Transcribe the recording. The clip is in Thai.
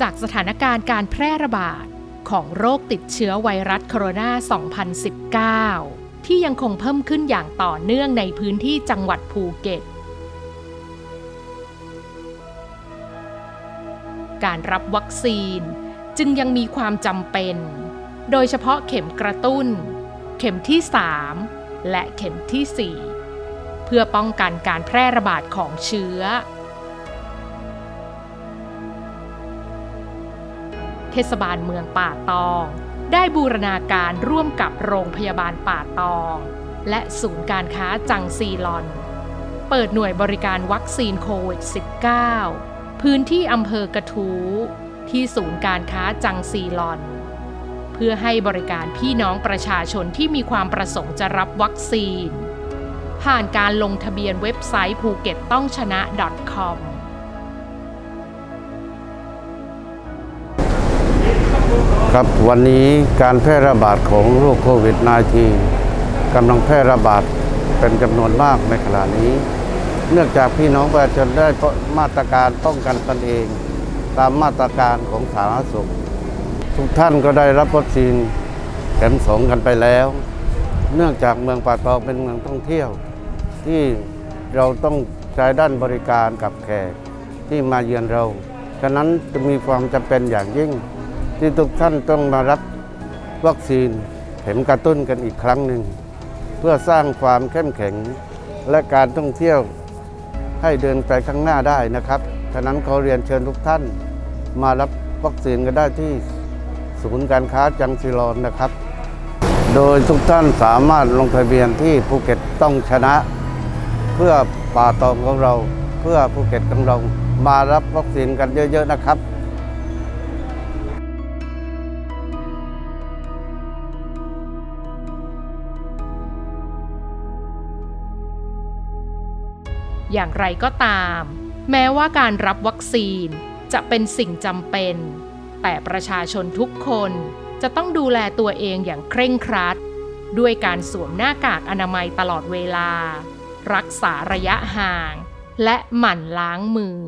จากสถานการณ์การแพร่ระบาดของโรคติดเชื้อไวรัสโคโรนา 2019 ที่ยังคงเพิ่มขึ้นอย่างต่อเนื่องในพื้นที่จังหวัดภูเก็ต การรับวัคซีนจึงยังมีความจำเป็น โดยเฉพาะเข็มกระตุ้น เข็มที่ 3 และเข็มที่ 4 เพื่อป้องกันการแพร่ระบาดของเชื้อ เทศบาลเมืองป่าตอง ได้บูรณาการร่วมกับโรงพยาบาลป่าตอง และศูนย์การค้าจังซีลอน เปิดหน่วยบริการวัคซีนโควิด -19 พื้นที่อำเภอกระทู้ที่ศูนย์การค้าจังซีลอน เพื่อให้บริการพี่น้องประชาชนที่มีความประสงค์จะรับวัคซีน ผ่านการลงทะเบียนเว็บไซต์ภูเก็ตต้องชนะ .com ครับวันนี้การแพร่ระบาดของโรคโควิด -19 กำลังแพร่ระบาดเป็นจำนวนมากในขณะนี้ เนื่องจากพี่น้องประชาชนได้มาตรการป้องกันตนเอง ตามมาตรการของสาธารณสุข ทุกท่านก็ได้รับวัคซีนเข็มสองกันไปแล้ว เนื่องจากเมืองป่าตองเป็นเมืองท่องเที่ยว ที่เราต้องใช้ด้านบริการกับแขกที่มาเยือนเรา ฉะนั้นจะมีความจำเป็นอย่างยิ่ง ที่ทุกท่านต้องมารับวัคซีนเข็มกระตุ้นกันอีกครั้งหนึ่ง เพื่อสร้างความเข้มแข็งและการท่องเที่ยวให้เดินไปข้างหน้าได้นะครับฉะนั้นขอเรียนเชิญทุกท่านมารับวัคซีนกันได้ที่ศูนย์การค้าจังซีรอนนะครับ โดยทุกท่านสามารถลงทะเบียนที่ภูเก็ตต้องชนะ เพื่อป่าตองของเรา เพื่อภูเก็ตของเรามารับวัคซีนกันเยอะ ๆ นะครับ อย่างไรก็ตาม แม้ว่าการรับวัคซีนจะเป็นสิ่งจำเป็น แต่ประชาชนทุกคนจะต้องดูแลตัวเองอย่างเคร่งครัด ด้วยการสวมหน้ากากอนามัยตลอดเวลา รักษาระยะห่าง และหมั่นล้างมือ